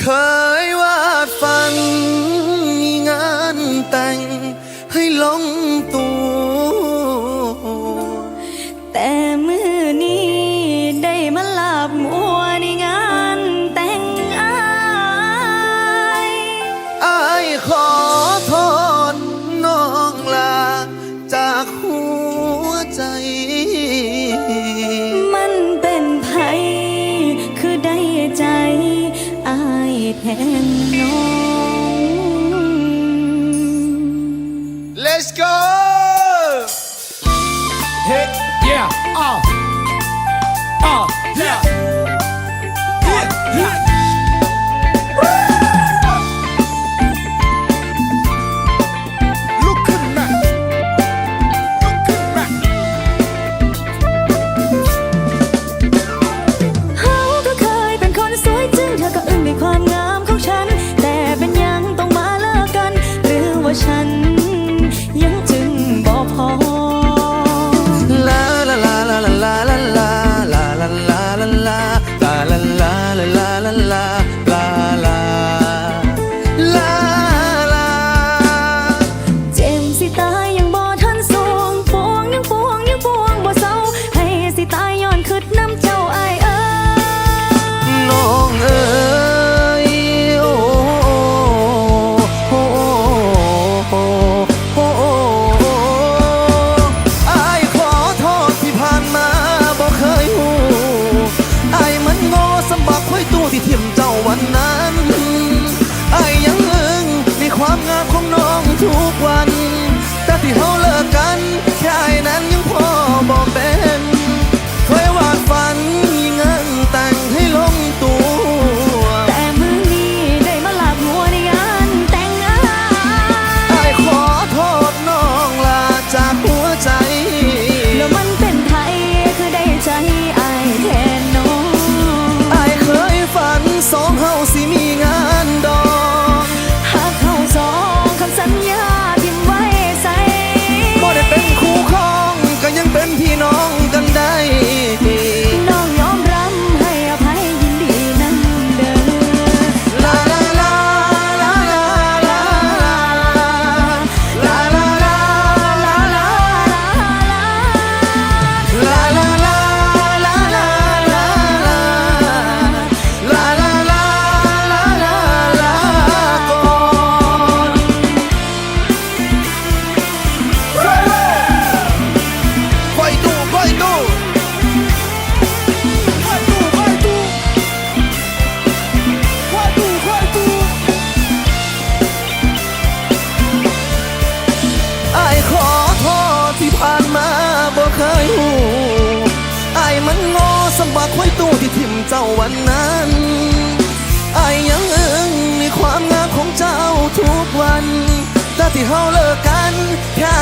เคยวาดฝันงานแต่งให้ลงตัว and no. คยหูไอ้มันงอสำบักไว้ตู้ที่ทิมเจ้าวันนั้นไอ้ยังเอิงในความงามของเจ้าทุกวันแต่ที่เฮาเลิกกันแค่